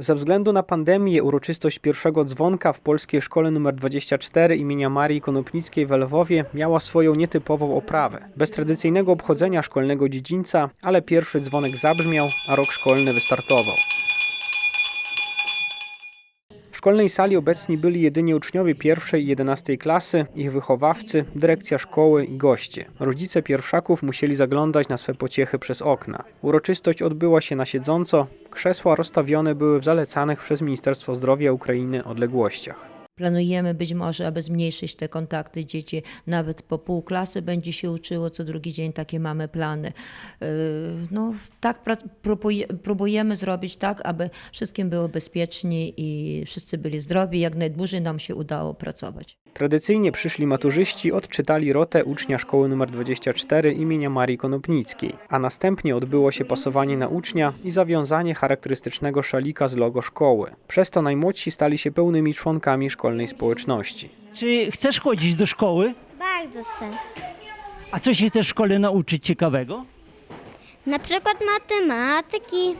Ze względu na pandemię uroczystość pierwszego dzwonka w Polskiej Szkole nr 24 imienia Marii Konopnickiej w Lwowie miała swoją nietypową oprawę. Bez tradycyjnego obchodzenia szkolnego dziedzińca, ale pierwszy dzwonek zabrzmiał, a rok szkolny wystartował. Szkolnej sali obecni byli jedynie uczniowie pierwszej i jedenastej klasy, ich wychowawcy, dyrekcja szkoły i goście. Rodzice pierwszaków musieli zaglądać na swe pociechy przez okna. Uroczystość odbyła się na siedząco, krzesła rozstawione były w zalecanych przez Ministerstwo Zdrowia Ukrainy odległościach. Planujemy być może, aby zmniejszyć te kontakty. Dzieci nawet po pół klasy będzie się uczyło co drugi dzień, takie mamy plany. Yy, No, tak próbujemy zrobić tak, aby wszystkim było bezpiecznie i wszyscy byli zdrowi. Jak najdłużej nam się udało pracować. Tradycyjnie przyszli maturzyści odczytali rotę ucznia szkoły nr 24 imienia Marii Konopnickiej, a następnie odbyło się pasowanie na ucznia i zawiązanie charakterystycznego szalika z logo szkoły. Przez to najmłodsi stali się pełnymi członkami szkolnej społeczności. Czy chcesz chodzić do szkoły? Bardzo chcę. A co się chcesz w szkole nauczyć ciekawego? Na przykład matematyki,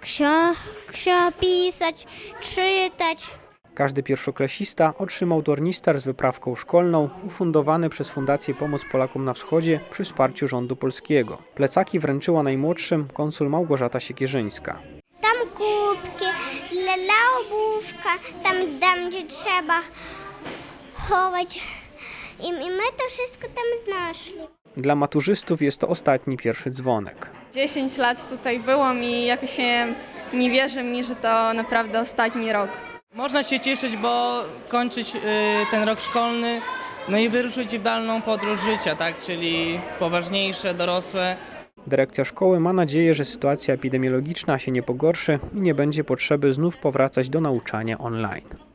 ksio, ksio pisać, czytać. Każdy pierwszoklasista otrzymał tornister z wyprawką szkolną ufundowany przez Fundację Pomoc Polakom na Wschodzie przy wsparciu rządu polskiego. Plecaki wręczyła najmłodszym konsul Małgorzata Siekierzyńska. Lala obówka, tam, tam gdzie trzeba chować. I, I my to wszystko tam znaszli. Dla maturzystów jest to ostatni pierwszy dzwonek. 10 lat tutaj byłam i jakoś się nie wierzy mi, że to naprawdę ostatni rok. Można się cieszyć, bo kończyć y, ten rok szkolny, no i wyruszyć w dalną podróż życia, tak, czyli poważniejsze, dorosłe. Dyrekcja szkoły ma nadzieję, że sytuacja epidemiologiczna się nie pogorszy i nie będzie potrzeby znów powracać do nauczania online.